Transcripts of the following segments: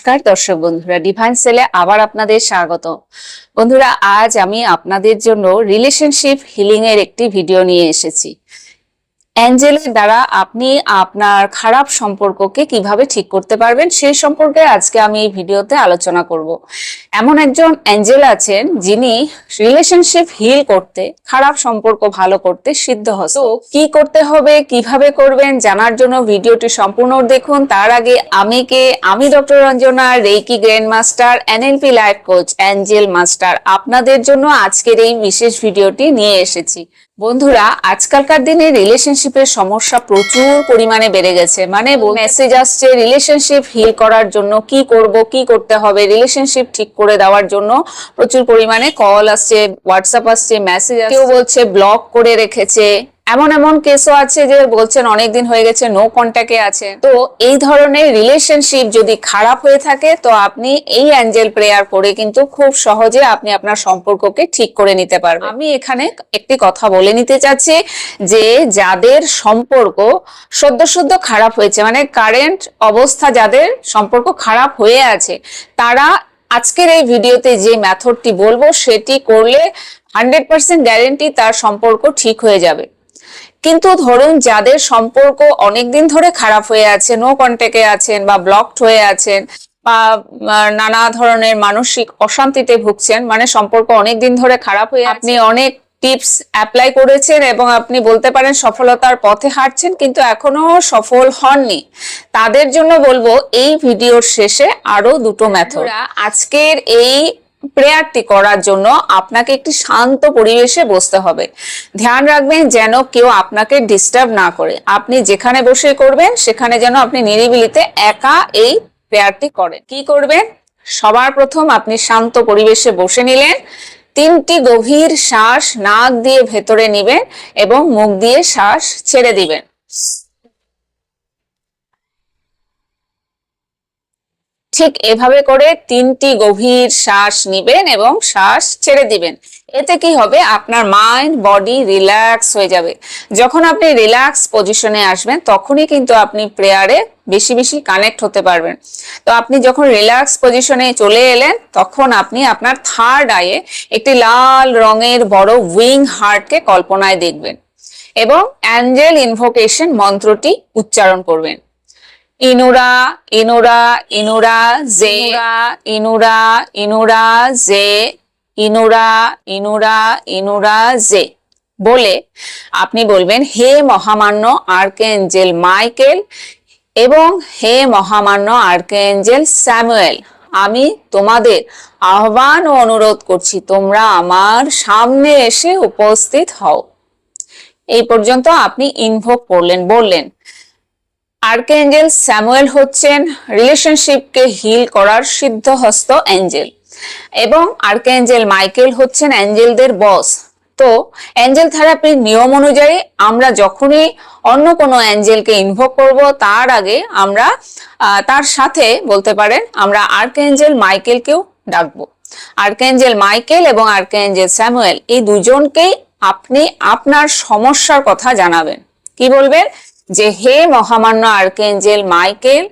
নমস্কার, দর্শক বন্ধুরা ডিভাইন সেলে আবার আপনাদের স্বাগত। বন্ধুরা, আজ আমি আপনাদের জন্য রিলেশনশিপ হিলিং এর একটি ভিডিও নিয়ে এসেছি। অ্যাঞ্জেলের দ্বারা আপনি আপনার খারাপ সম্পর্ককে কীভাবে ঠিক করতে পারবেন, সেই সম্পর্কে আজকে আমি এই ভিডিওতে আলোচনা করব। এমন একজন অ্যাঞ্জেল আছেন যিনি রিলেশনশিপ হিল করতে, খারাপ সম্পর্ক ভালো করতে সিদ্ধ হস্ত তো কি করতে হবে, কীভাবে করবেন, জানার জন্য ভিডিওটি সম্পূর্ণ দেখুন। তার আগে আমি কে? আমি doctor Ranjana reiki grand master NLP life coach angel master আপনাদের জন্য আজকের এই বিশেষ ভিডিওটি নিয়ে এসেছি। বন্ধুরা, আজকালকার দিনে রিলেশনশিপের সমস্যা প্রচুর পরিমাণে বেড়ে গেছে। মানে মেসেজ আসছে রিলেশনশিপ হিল করার জন্য কি করব, কি করতে হবে রিলেশনশিপ ঠিক করে দেওয়ার জন্য প্রচুর পরিমাণে কল আসছে হোয়াটসঅ্যাপ আসছে মেসেজ আসছে। কেউ বলছে ব্লক করে রেখেছে। এমন এমন কেসও আছে যে বলছেন অনেকদিন হয়ে গেছে নো কন্ট্যাক্টে আছে। তো এই ধরনের রিলেশনশিপ যদি খারাপ হয়ে থাকে, তো আপনি এই অ্যাঞ্জেল প্রেয়ার করে কিন্তু খুব সহজে আপনি আপনার সম্পর্ককে ঠিক করে নিতে পারবেন। আমি এখানে একটি কথা বলে নিতে চাচ্ছি যে যাদের সম্পর্ক সদ্য সদ্য খারাপ হয়েছে মানে কারেন্ট অবস্থা যাদের সম্পর্ক খারাপ হয়ে আছে, তারা আজকের এই ভিডিওতে যে মেথডটি বলব, সেটি করলে হান্ড্রেড পার্সেন্ট গ্যারেন্টি তার সম্পর্ক ঠিক হয়ে যাবে। কিন্তু ধরুন যাদের সম্পর্ক অনেকদিন ধরে খারাপ হয়ে আছে নো কন্ট্যাক্টে আছেন বা ব্লকড হয়ে আছেন বা নানা ধরনের মানসিক অশান্তিতে ভুগছেন মানে সম্পর্ক অনেকদিন ধরে খারাপ হয়ে আপনি অনেক টিপস অ্যাপ্লাই করেছেন এবং আপনি বলতে পারেন সফলতার পথে হাঁটছেন, কিন্তু এখনও সফল হননি। তাদের জন্য বলব, এই ভিডিওর শেষে আরও দুটো মেথড আজকের এই প্রেয়ারটি করার জন্য আপনাকে একটি শান্ত পরিবেশে বসতে হবে। ধ্যান রাখবেন যেন কেউ আপনাকে ডিস্টার্ব না করে। আপনি যেখানে বসে করবেন, সেখানে যেন আপনি নিরিবিলিতে একা এই প্রেয়ারটি করেন। কি করবেন? সবার প্রথম আপনি শান্ত পরিবেশে বসে নিলেন। তিনটি গভীর শ্বাস নাক দিয়ে ভেতরে নিবেন এবং মুখ দিয়ে শ্বাস ছেড়ে দিবেন। ঠিক এভাবে করে তিনটি গভীর শ্বাস নিবেন এবং শ্বাস ছেড়ে দিবেন। এতে কি হবে? আপনার মাইন্ড বডি রিল্যাক্স হয়ে যাবে। যখন আপনি রিল্যাক্স পজিশনে আসবেন, তখনই কিন্তু আপনি প্রেয়ারে বেশি বেশি কানেক্ট হতে পারবেন। তো আপনি যখন রিল্যাক্স পজিশনে চলে এলেন, তখন আপনি আপনার থার্ড আয়ে একটি লাল রঙের বড় উইং হার্টকে কল্পনায় দেখবেন এবং অ্যাঞ্জেল ইনভোকেশন মন্ত্রটি উচ্চারণ করবেন। ইনুরা ইনুরা ইনুরা জে ইনুরা। ইনুরা জে ইনুরা ইনুরা ইনুরা জে। বলে আপনি বলবেন হে মহামান্য আর্কেঞ্জেল মাইকেল এবং হে মহামান্য আর্কেঞ্জেল স্যামুয়েল আমি তোমাদের আহ্বান ও অনুরোধ করছি তোমরা আমার সামনে এসে উপস্থিত হও। এই পর্যন্ত আপনি ইনভোক করলেন বললেন আর্কেঞ্জেল স্যামুয়েল হচ্ছেন রিলেশনশিপকে হিল করার সিদ্ধহস্ত অ্যাঞ্জেল। এবং আর্কেঞ্জেল মাইকেল হচ্ছেন অ্যাঞ্জেলদের বস। তো অ্যাঞ্জেল থেরাপির নিয়ম অনুযায়ী আমরা যখনই অন্য কোনো অ্যাঞ্জেলকে ইনভোক করব, তার আগে আমরা তার সাথে বলতে পারেন আমরা আর্কেঞ্জেল মাইকেলকেও ডাকবো। আর্কেঞ্জেল মাইকেল এবং আর্কেঞ্জেল স্যামুয়েল এই দুজনকেই আপনি আপনার সমস্যার কথা জানাবেন। কি বলবেন? যে হে মহামান্য আর্কেঞ্জেল মাইকেল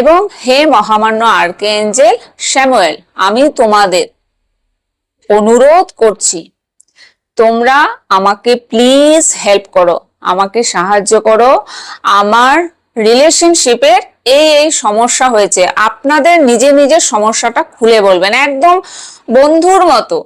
এবং হে মহামান্য আর্কেঞ্জেল শ্যামুয়েল আমি তোমাদের অনুরোধ করছি, তোমরা আমাকে প্লিজ হেল্প করো, আমাকে সাহায্য করো। আমার রিলেশনশিপের এই এই সমস্যা হয়েছে। আপনাদের নিজে নিজের সমস্যাটা খুলে বলবেন, একদম বন্ধুর মতো।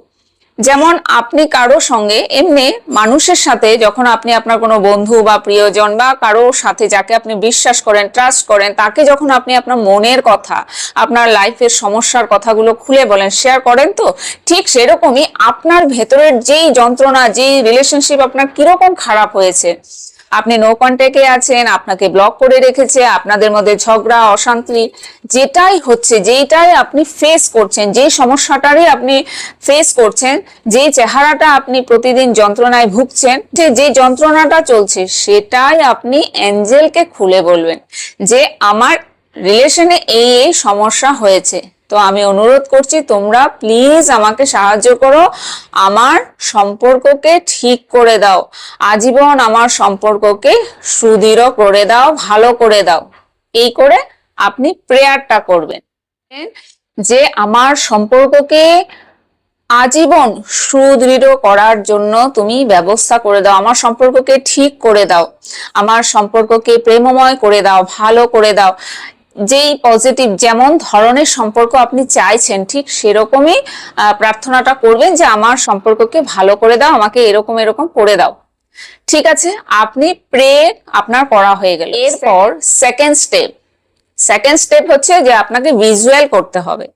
যেমন আপনি কারও সঙ্গে এমনি মানুষের সাথে যখন আপনি আপনার কোনো বন্ধু বা প্রিয়জন বা কারও সাথে যাকে আপনি বিশ্বাস করেন ট্রাস্ট করেন, তাকে যখন আপনি আপনার মনের কথা, আপনার লাইফের সমস্যার কথাগুলো খুলে বলেন শেয়ার করেন তো, ঠিক সেরকমই আপনার ভেতরের যেই যন্ত্রণা, যেই রিলেশনশিপ আপনার কীরকম খারাপ হয়েছে আপনি নো কন্ট্যাক্টে আছেন, আপনাকে ব্লক করে রেখেছে, আপনাদের মধ্যে ঝগড়া, অশান্তি, যেটাই হচ্ছে যেটাই আপনি ফেস করছেন, যে সমস্যাটারই আপনি ফেস করছেন, যে চেহারাটা আপনি প্রতিদিন যন্ত্রণায় ভুগছেন, যে যন্ত্রণাটা চলছে, সেটাই আপনি অ্যাঞ্জেলকে খুলে বলবেন যে, আমার রিলেশনে এই এই সমস্যা হয়েছে। তো আমি অনুরোধ করছি তোমরা প্লিজ আমাকে সাহায্য করো, আমার সম্পর্ককে ঠিক করে দাও, আজীবন আমার সম্পর্ককে সুদৃঢ় করে দাও, ভালো করে দাও। এই করে আপনি প্রেয়ারটা করবেন। যে আমার সম্পর্ককে আজীবন সুদৃঢ় করার জন্য তুমি ব্যবস্থা করে দাও, আমার সম্পর্ককে ঠিক করে দাও, আমার সম্পর্ককে প্রেমময় করে দাও, ভালো করে দাও। যেই পজিটিভ যেমন ধরনের সম্পর্ক আপনি চাইছেন ঠিক সেরকমই প্রার্থনাটা করবেন যে আমার সম্পর্ককে ভালো করে দাও আমাকে এরকম এরকম করে দাও। ঠিক আছে? আপনি প্রে আপনার করা হয়ে গেল। এরপর সেকেন্ড স্টেপ সেকেন্ড স্টেপ হচ্ছে যে আপনাকে ভিজুয়াল করতে হবে।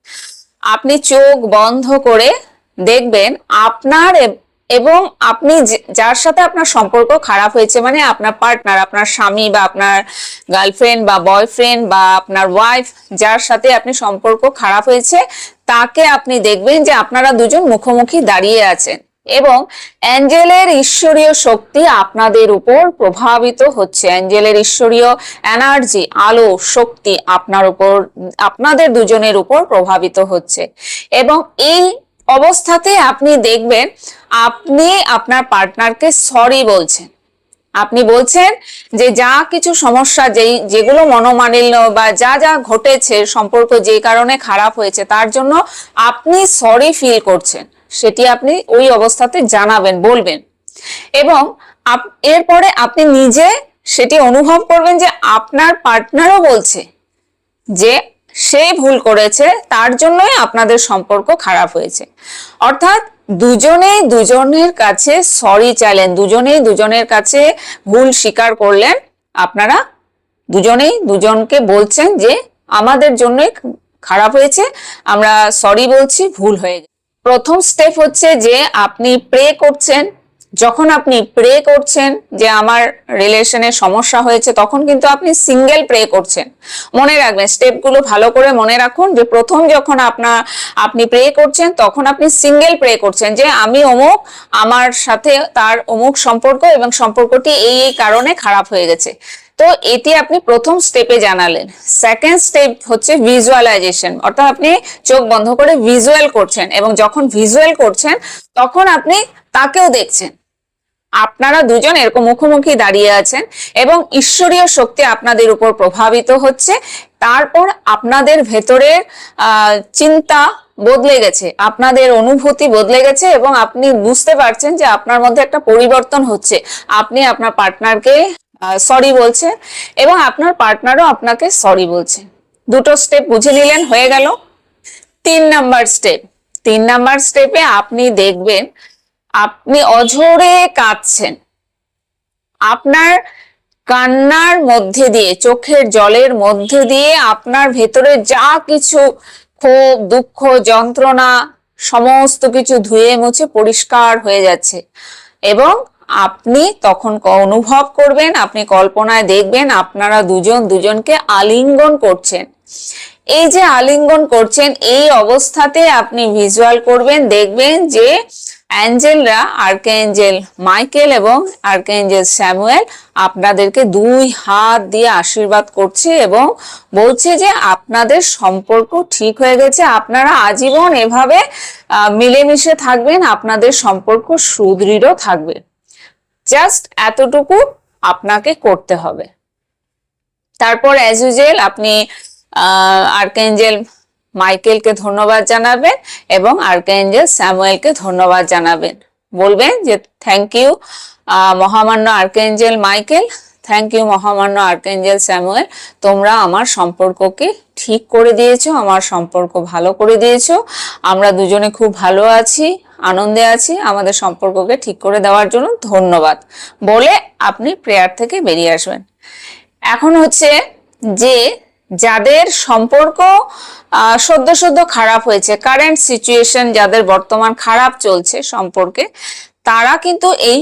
আপনি চোখ বন্ধ করে দেখবেন আপনার এব- আপনি যার সাথে আপনার সম্পর্ক খারাপ হয়েছে মানে আপনার পার্টনার আপনার স্বামী বা আপনার গার্লফ্রেন্ড বা বয়ফ্রেন্ড বা আপনার ওয়াইফ যার সাথে আপনি সম্পর্ক খারাপ হয়েছে, তাকে আপনি দেখবেন যে আপনারা দুজন মুখোমুখি দাঁড়িয়ে আছেন এবং অ্যাঞ্জেলের ঈশ্বরীয় শক্তি আপনাদের উপর প্রভাবিত হচ্ছে। অ্যাঞ্জেলের ঈশ্বরীয় এনার্জি আলো, শক্তি আপনার উপর, আপনাদের দুজনের উপর প্রভাবিত হচ্ছে। এবং এই অবস্থাতে আপনি দেখবেন আপনি আপনার পার্টনারকে সরি বলছেন। আপনি বলছেন যে যা কিছু সমস্যা যেই, যেগুলো মনোমালিন্য বা যা যা ঘটেছে সম্পর্ক যে কারণে খারাপ হয়েছে তার জন্য আপনি সরি ফিল করছেন, সেটি আপনি ওই অবস্থাতে জানাবেন, বলবেন। এবং এরপরে আপনি নিজে সেটি অনুভব করবেন যে আপনার পার্টনারও বলছে যে সে ভুল করেছে, তার জন্যই আপনাদের সম্পর্ক খারাপ হয়েছে। অর্থাৎ দুজনেই দুজনের কাছে সরি চাইলেন, দুজনেই দুজনের কাছে ভুল স্বীকার করলেন, আপনারা দুজনেই দুজনকে বলছেন যে আমাদের জন্যই খারাপ হয়েছে, আমরা সরি বলছি, ভুল হয়ে গেছে। প্রথম স্টেপ হচ্ছে যে আপনি প্রে করছেন যখন আপনি প্রে করছেন যে আমার রিলেশনে সমস্যা হয়েছে, তখন কিন্তু আপনি সিঙ্গেল প্রে করছেন। মনে রাখবেন স্টেপগুলো ভালো করে মনে রাখুন যে প্রথম যখন আপনার আপনি প্রে করছেন, তখন আপনি সিঙ্গেল প্রে করছেন যে আমি অমুক, আমার সাথে তার অমুক সম্পর্ক এবং সম্পর্কটি এই এই কারণে খারাপ হয়ে গেছে। তো এটি আপনি প্রথম স্টেপে জানালেন। সেকেন্ড স্টেপ হচ্ছে ভিজুয়ালাইজেশন অর্থাৎ আপনি চোখ বন্ধ করে ভিজুয়াল করছেন এবং যখন ভিজুয়াল করছেন, তখন আপনি তাকেও দেখছেন। আপনারা দুজন এরকম মুখোমুখি দাঁড়িয়ে আছেন এবং ঈশ্বরীয় শক্তি আপনাদের উপর প্রভাবিত হচ্ছে। তারপর আপনাদের ভেতরের চিন্তা বদলে গেছে, আপনাদের অনুভূতি বদলে গেছে এবং আপনি বুঝতে পারছেন যে আপনার মধ্যে একটা পরিবর্তন হচ্ছে। আপনি আপনার পার্টনারকে সরি বলছেন এবং আপনার পার্টনারও আপনাকে সরি বলছে। দুটো স্টেপ বুঝে নিলেন, হয়ে গেল। তিন নাম্বার স্টেপ তিন নাম্বার স্টেপে আপনি দেখবেন আপনি অঝরে কাঁদছেন। আপনার কান্নার মধ্যে দিয়ে, চোখের জলের মধ্যে দিয়ে আপনার ভেতরে যা কিছু ক্ষোভ, দুঃখ, যন্ত্রণা, সমস্ত কিছু ধুয়ে মুছে পরিষ্কার হয়ে যাচ্ছে। এবং আপনি তখন অনুভব করবেন, আপনি কল্পনায় দেখবেন আপনারা দুজন দুজনকে আলিঙ্গন করছেন। এই যে আলিঙ্গন করছেন, এই অবস্থাতে আপনি ভিজুয়াল করবেন, দেখবেন যে অ্যাঞ্জেলরা, আর্কেঞ্জেল মাইকেল এবং আর্কেঞ্জেল স্যামুয়েল আপনাদেরকে দুই হাত দিয়ে আশীর্বাদ করছে এবং বলছে যে আপনাদের সম্পর্ক ঠিক হয়ে গেছে। আপনারা আজীবন এভাবে মিলেমিশে থাকবেন, আপনাদের সম্পর্ক সুদৃঢ় থাকবে। জাস্ট এতটুকু আপনাকে করতে হবে। তারপর অ্যাজ ইউজুয়াল আপনি আর্কেঞ্জেল মাইকেলকে ধন্যবাদ জানাবেন এবং আর্কেঞ্জেল স্যামুয়েলকে ধন্যবাদ জানাবেন। বলবেন যে, থ্যাংক ইউ মহামান্য আর্কেঞ্জেল মাইকেল। থ্যাংক ইউ, মহামান্য আর্কেঞ্জেল স্যামুয়েল। তোমরা আমার সম্পর্ককে ঠিক করে দিয়েছ, আমার সম্পর্ক ভালো করে দিয়েছ। আমরা দুজনে খুব ভালো আছি, আনন্দে আছি। আমাদের সম্পর্ককে ঠিক করে দেওয়ার জন্য ধন্যবাদ। বলে আপনি প্রেয়ার থেকে বেরিয়ে আসবেন। এখন হচ্ছে যে যাদের সম্পর্ক সদ্য সদ্য খারাপ হয়েছে কারেন্ট সিচুয়েশন যাদের বর্তমান খারাপ চলছে সম্পর্কে তারা কিন্তু এই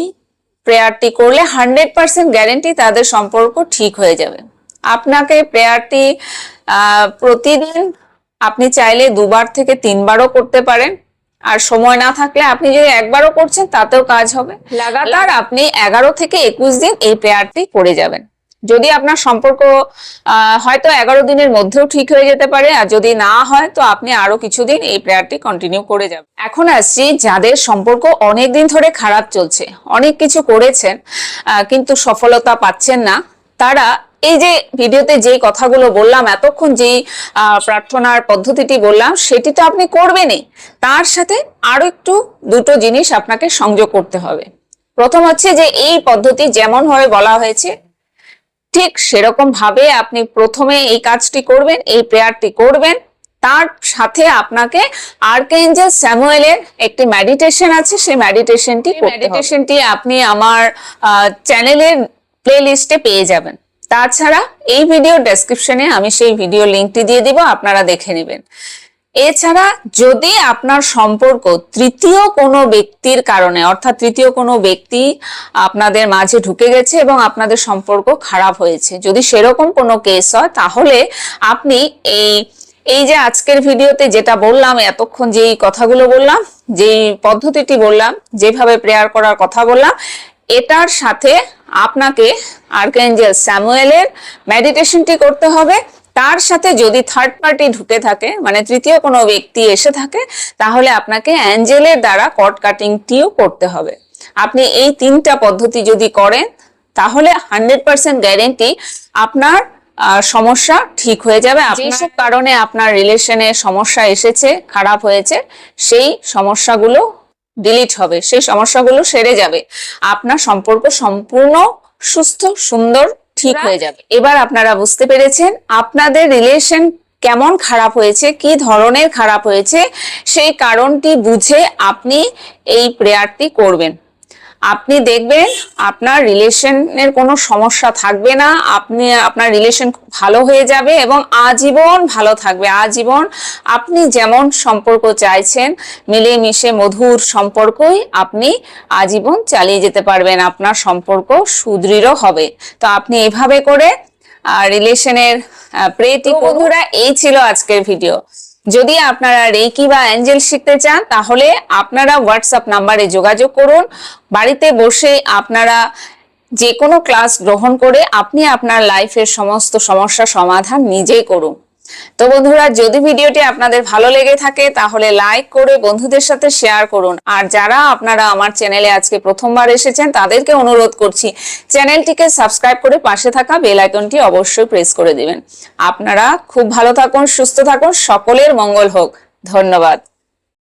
প্রেয়ারটি করলে হান্ড্রেড পার্সেন্ট গ্যারেন্টি তাদের সম্পর্ক ঠিক হয়ে যাবে। আপনাকে প্রেয়ারটি প্রতিদিন আপনি চাইলে দুবার থেকে তিনবারও করতে পারেন। আর সময় না থাকলে আপনি যদি একবারও করছেন তাতেও কাজ হবে। লাগাতার আপনি এগারো থেকে একুশ দিন এই প্রেয়ারটি করে যাবেন। যদি আপনার সম্পর্ক হয়তো এগারো দিনের মধ্যেও ঠিক হয়ে যেতে পারে, আর যদি না হয়, তো আপনি আরও কিছুদিন এই প্রেয়ারটি কন্টিনিউ করে যাবেন। এখন আসছি যাদের সম্পর্ক অনেক দিন ধরে খারাপ চলছে, অনেক কিছু করেছেন কিন্তু সফলতা পাচ্ছেন না, তারা এই যে ভিডিওতে যে কথাগুলো বললাম, এতক্ষণ যেই প্রার্থনার পদ্ধতিটি বললাম, সেটি তো আপনি করবেনই। তার সাথে আরও একটু, দুটো জিনিস আপনাকে সংযোগ করতে হবে। প্রথম হচ্ছে যে এই পদ্ধতি যেমন ভাবে বলা হয়েছে ঠিক সেরকম ভাবে আপনি প্রথমে এই কাজটি করবেন এই প্রেয়ারটি করবেন। তার সাথে আপনাকে আর্কেঞ্জেল স্যামুয়েলের একটি মেডিটেশন আছে সেই মেডিটেশনটি মেডিটেশনটি আপনি আমার চ্যানেলের প্লে লিস্টে পেয়ে যাবেন। তাছাড়া এই ভিডিও ডেসক্রিপশনে আমি সেই ভিডিও লিঙ্কটি দিয়ে দিব আপনারা দেখে নেবেন। এছাড়া যদি আপনার সম্পর্ক তৃতীয় কোনো ব্যক্তির কারণে, অর্থাৎ তৃতীয় কোনো ব্যক্তি আপনাদের মাঝে ঢুকে গেছে এবং আপনাদের সম্পর্ক খারাপ হয়েছে, যদি সেরকম কোনো কেস হয়, তাহলে আপনি এই এই যে আজকের ভিডিওতে যেটা বললাম, এতক্ষণ যেই কথাগুলো বললাম, যেই পদ্ধতিটি বললাম, যেভাবে প্রেয়ার করার কথা বললাম, এটার সাথে আপনাকে আর্কেঞ্জেল স্যামুয়েলের মেডিটেশনটি করতে হবে। তার সাথে যদি থার্ড পার্টি ঢুকে থাকে মানে তৃতীয় কোনো ব্যক্তি এসে থাকে তাহলে আপনাকে অ্যাঞ্জেলের দ্বারা কট কাটিংটিও করতে হবে। আপনি এই তিনটা পদ্ধতি যদি করেন তাহলে হান্ড্রেড পার্সেন্ট গ্যারেন্টি আপনার সমস্যা ঠিক হয়ে যাবে। যেসব কারণে আপনার রিলেশনে সমস্যা এসেছে খারাপ হয়েছে সেই সমস্যাগুলো ডিলিট হবে সেই সমস্যাগুলো সেরে যাবে। আপনার সম্পর্ক সম্পূর্ণ সুস্থ সুন্দর ঠিক হয়ে যাবে। এবার আপনারা বুঝতে পেরেছেন আপনাদের রিলেশন কেমন খারাপ হয়েছে কি ধরনের খারাপ হয়েছে সেই কারণটি বুঝে আপনি এই প্রেয়ারটি করবেন। আপনি দেখবেন আপনার রিলেশনের কোনো সমস্যা থাকবে না আপনি আপনার রিলেশন ভালো হয়ে যাবে এবং আজীবন ভালো থাকবে। আজীবন আপনি যেমন সম্পর্ক চাইছেন মিলেমিশে মধুর সম্পর্কই আপনি আজীবন চালিয়ে যেতে পারবেন আপনার সম্পর্ক সুদৃঢ় হবে। তো আপনি এভাবে করে রিলেশনের প্রেটি বন্ধুরা এই ছিল আজকের ভিডিও যদি আপনারা রেকি বা অ্যাঞ্জেল শিখতে চান, তাহলে আপনারা হোয়াটসঅ্যাপ নাম্বারে যোগাযোগ করুন। বাড়িতে বসে আপনারা যে কোনো ক্লাস গ্রহণ করে আপনি আপনার লাইফের সমস্ত সমস্যা সমাধান নিজেই করুন। তো বন্ধুরা, যদি ভিডিওটি আপনাদের ভালো লেগে থাকে, তাহলে লাইক করে বন্ধুদের সাথে শেয়ার করুন। আর যারা আপনারা আমার চ্যানেলে আজকে প্রথমবার এসেছেন, তাদেরকে অনুরোধ করছি চ্যানেলটিকে সাবস্ক্রাইব করে পাশে থাকা বেল আইকনটি অবশ্যই প্রেস করে দিবেন। আপনারা খুব ভালো থাকুন, সুস্থ থাকুন, সকলের মঙ্গল হোক। ধন্যবাদ।